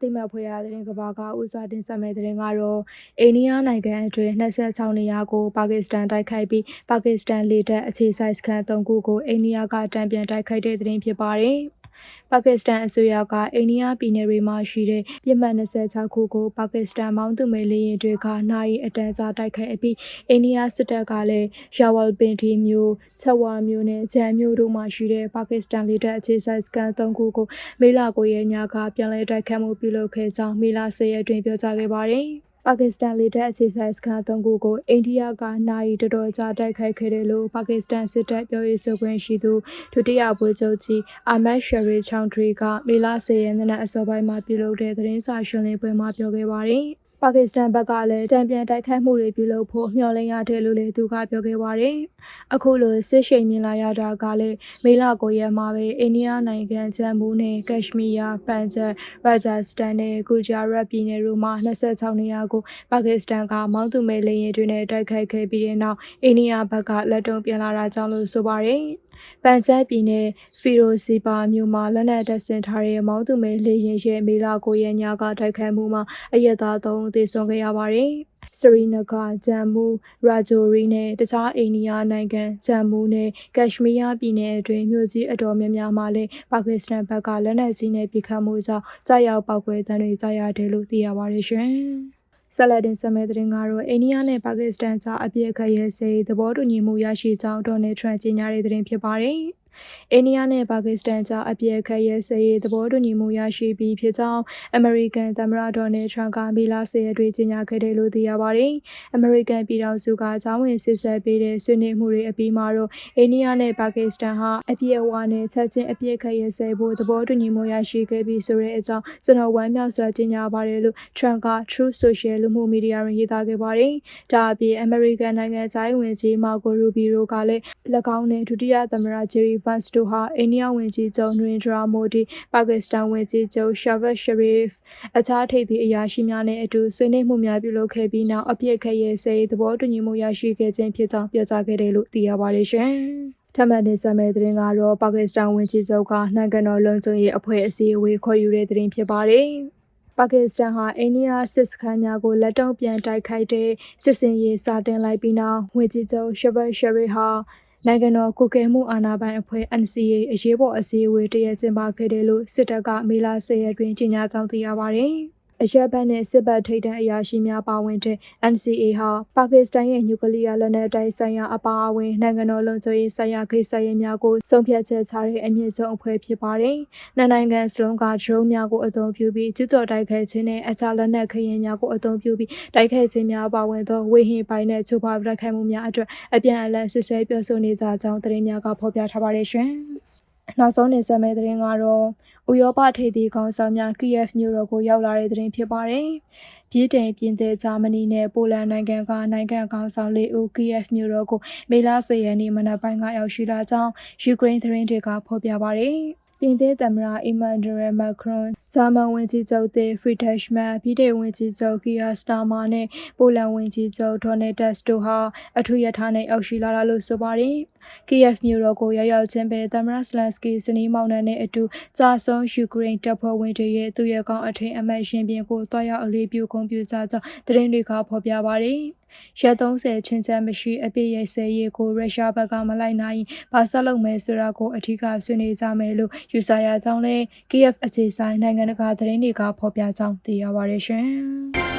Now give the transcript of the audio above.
တိမတ်ဖွေရတဲ့ကဘာကဥစားတင်ဆက်မဲ့တဲ့ကတော့အိန္ဒိယနိုင်ငံအတွင်း26နေရာကိုပါကစ္စတန်တိုက်ခိုက်ပြီးပါကစ္စတန်လေတပ်အခြေစိုက်စခန်း3ခုကိုအိန္ဒိယကတံပြန်တိုက်ခိုက်တဲ့တဲ့ဖြစ်ပါတယ်။ ပါကစ္စတန်အစိုးရကအိန္ဒိယပြည်နယ်တွေမှာရှိတဲ့ပြစ်မှတ်26ခုကိုပါကစ္စတန်မောင်းသူမဲလေယာဉ်တွေကနိုင်အတန်းကြားတိုက်ခိုက်အပြီးအိန္ဒိယစစ်တပ်ကလည်းရာဝလ်ပင်တီမျိုးချက်ဝါမျိုးနဲ့ဂျန်မျိုးတို့မှာရှိတဲ့ပါကစ္စတန်လေတပ်အခြေစိုက်စခန်း3ခုကိုမေလ9ရက်ညကပြန်လည်တိုက်ခတ်မှုပြုလုပ်ခဲ့ကြောင်းမေလ10ရက်တွင်ပြောကြားခဲ့ပါတယ်။ ပါကစ္စတန်လေတပ်အခြေစိုက်စခန်း၃ခုကိုအိန္ဒိယကနိုင်တော်တော်ကြာတိုက်ခိုက်ခဲ့တယ်လို့ပါကစ္စတန်စစ်တပ်ပြောရေးဆိုခွင့်ရှိသူဒုတိယဗိုလ်ချုပ်ကြီးအာမတ်ရှရီချောင်ထရီကမေလ10ရက်နေ့အစောပိုင်းမှာပြုလုပ်တဲ့သတင်းစာရှင်းလင်းပွဲမှာပြောခဲ့ပါတယ်။ ပါကစ္စတန်ဘက်ကလည်းတံပြန်တိုက်ခိုက်မှုတွေပြုလုပ်ဖို့မျှော်လင့်ရတယ်လို့လည်းသူကပြောခဲ့ပါတယ်။အခုလိုစစ်ရှိန်မြင်လာရတာကလည်းမေလ9ရက်မှာပဲအိန္ဒိယနိုင်ငံဂျမ်မူနဲ့ကက်ရှမီးယားပန်ဂျပ်ရာဂျာစတန်နဲ့ဂူဂျာရတ်ပြည်နယ်တို့မှာ26နေရာကိုပါကစ္စတန်ကမောင်းသူမဲ့လေယာဉ်တွေနဲ့တိုက်ခိုက်ခဲ့ပြီးတဲ့နောက်အိန္ဒိယဘက်ကလက်တုံ့ပြန်လာတာကြောင့်လို့ဆိုပါတယ်။ ပန်ဂျပ်ပြည်နယ်ဖီရိုစီပါမြို့မှာလက်နက်တပ်ဆင်ထားတဲ့မောင်းသူမဲလေရင်ရဲ့မေလာကိုရက်ညကတိုက်ခိုက်မှုမှာအရက်သား၃ဦးသေဆုံးခဲ့ရပါတယ်။စရီနဂါဂျမ်မူရာဂျိုရီနဲ့တခြားအိန္ဒိယနိုင်ငံဂျမ်မူနဲ့ကက်ရှမီးယားပြည်နယ်အတွင်းမြို့ကြီးအတော်များများမှာလည်းပါကစ္စတန်ဘက်ကလက်နက်ကြီးနဲ့ပစ်ခတ်မှုကြောင့်ကြားရောက်ပောက်ကွဲတမ်းတွေကြားရတယ်လို့သိရပါတယ်ရှင်။ ဆက်လက်တင်ဆက်မယ့်သတင်းကတော့အိန္ဒိယနဲ့ပါကစ္စတန်ကြားအပြစ်အခတ်ရဲ့စေသဘောတူညီမှုရရှိကြောင်းဒေါ်နယ်ထရန့်ကြေညာတဲ့သတင်းဖြစ်ပါတယ်။ အိန္ဒိယနဲ့ပါကစ္စတန်ကြားအပြည့်အခတ်ရဲ့စရေးသဘောတူညီမှုရရှိပြီးဖြစ်ကြောင်းအမေရိကန်သမ္မတဒေါ်နယ်ထရန့်ကမီလာစေတွေကြေညာခဲ့တယ်လို့သိရပါတယ်။အမေရိကန်ပြည်ထောင်စုကကျောင်းဝင်စစ်ဆက်ပေးတဲ့ဆွေးနွေးမှုတွေအပြီးမှာတော့အိန္ဒိယနဲ့ပါကစ္စတန်ဟာအပြည့်အဝနဲ့ချက်ချင်းအပြည့်အခတ်ရဲ့စရေးဖို့သဘောတူညီမှုရရှိခဲ့ပြီးဆိုတဲ့အကြောင်းကျွန်တော်ဝမ်းမြောက်စွာကြေညာပါတယ်လို့ထရန့်က True Social လူမှုမီဒီယာတွင်ရေးသားခဲ့ပါတယ်။ဒါအပြင်အမေရိကန်နိုင်ငံသားဝင်ကြီးမာကိုရူဘီရိုကလည်း၎င်းနဲ့ဒုတိယသမ္မတဂျယ်ရီဗတ်စ်တို့ဟာအိန္ဒိယဝန်ကြီးချုပ်နရင်ဒရာမိုဒီပါကစ္စတန်ဝန်ကြီးချုပ်ရှာဗတ်ရှရီဖ်အခြားထိပ်သီးအရာရှိများနဲ့အတူဆွေးနွေးမှုများပြုလုပ်ခဲ့ပြီးနောက်အပြစ်ခရဲ့စေသဘောတူညီမှုရရှိခဲ့ခြင်းဖြစ်ကြောင်းပြောကြားခဲ့တယ်လို့သိရပါတယ်ရှင်။ထမန်နေစမဲ့သတင်းကတော့ပါကစ္စတန်ဝန်ကြီးချုပ်ကနိုင်ငံတော်လုံခြုံရေးအဖွဲ့အစည်းအဝေးခေါ်ယူတဲ့သတင်းဖြစ်ပါတယ်။ပါကစ္စတန်ဟာအိန္ဒိယစစ်စခန်းများကိုလက်တုံ့ပြန်တိုက်ခိုက်တဲ့စစ်စင်ရေးစတင်လိုက်ပြီးနောက်ဝန်ကြီးချုပ်ရှဘတ်ရှရီဟာ နိုင်ငံတော်ကုကဲမှုအာဏာပိုင်အဖွဲ့ NCA အရေးပေါ်အစည်းအဝေးတရက်ကျင်းပခဲ့တယ်လို့စစ်တပ်ကမေလ10ရက်တွင်ကြေညာကြောင်းသိရပါတယ်။ အရက်ဘတ်နဲ့စစ်ဘတ်ထိပ်တန်းအရာရှိများပါဝင်တဲ့ NCA ဟာပါကစ္စတန်ရဲ့နျူကလ িয়ার လက်နက်တိုက်ဆိုင်ရာအပါအဝင်နိုင်ငံတော်လုံခြုံရေးဆိုင်ရာကိစ္စရပ်များကိုဆုံးဖြတ်ချက်ချတဲ့အမြင့်ဆုံးအဖွဲ့ဖြစ်ပါတယ်။နှစ်နိုင်ငံစလုံးကဒရုန်းများကိုအသုံးပြုပြီးကျူးကျော်တိုက်ခိုက်ခြင်းနဲ့အခြားလက်နက်ခရင်များကိုအသုံးပြုပြီးတိုက်ခိုက်ခြင်းများပါဝင်သောဝေဟင်ပိုင်းနဲ့ချိုးဖောက်တိုက်ခိုက်မှုများအတွက်အပြန်အလှန်ဆစ်ဆွဲပြောဆိုနေကြကြောင်းသတင်းများကဖော်ပြထားပါတယ်ရှင်။ နောက်ဆုံးနေဆက်မယ့်သတင်းကတော့ဥရောပထိပ်သီးခေါင်းဆောင်များကီယက်မြို့တော်ကိုရောက်လာတဲ့သတင်းဖြစ်ပါတယ်။ပြည်တိုင်ပြင်သစ်ဂျာမနီနဲ့ပိုလန်နိုင်ငံကနိုင်ငံခေါင်းဆောင်လေးဦးကီယက်မြို့တော်ကိုမေလ10ရက်နေ့မနက်ပိုင်းကရောက်ရှိလာကြောင်းယူကရိန်းသတင်းတွေကဖော်ပြပါတယ်။ ပြင်သစ်သမ္မတအီမန်ဒရယ်မက်ခရွန်ဂျာမန်ဝန်ကြီးချုပ်သစ်ဖရီဒက်ရှ်မန်ပြည်ထောင်ဝန်ကြီးချုပ်ကီယာစတာမာနဲ့ပိုလန်ဝန်ကြီးချုပ်ဒေါ်နယ်တက်စ်တို့ဟာအထူးရထားနဲ့ရောက်ရှိလာတာလို့ဆိုပါတယ်။ KF မြို့တော်ကိုရောက်ရောက်ချင်းပဲသမ္မတစလန်စကီစနီးမောင်နှံနဲ့အတူကြာဆုံးယူကရိန်းတပ်ဖွဲ့ဝင်တွေရဲ့သူရဲကောင်းအထင်အမှတ်ရှင်ပြင်ကိုတွားရောက်အလေးပြုဂုဏ်ပြုကြကြောင်းသတင်းတွေကဖော်ပြပါတယ်။ ရက်30ချင်းချမ်းမရှိအပြည့်ရိုက်စဲရေးကိုရုရှားဘက်ကမလိုက်နိုင်ဘာဆက်လုပ်မယ်ဆိုတာကိုအထူးကဆွေးနွေးကြမယ်လို့ယူဆရကြောင်းလဲ KF အခြေဆိုင်နိုင်ငံတကာသတင်းတွေကဖော်ပြကြောင်းသိရပါတယ်ရှင်။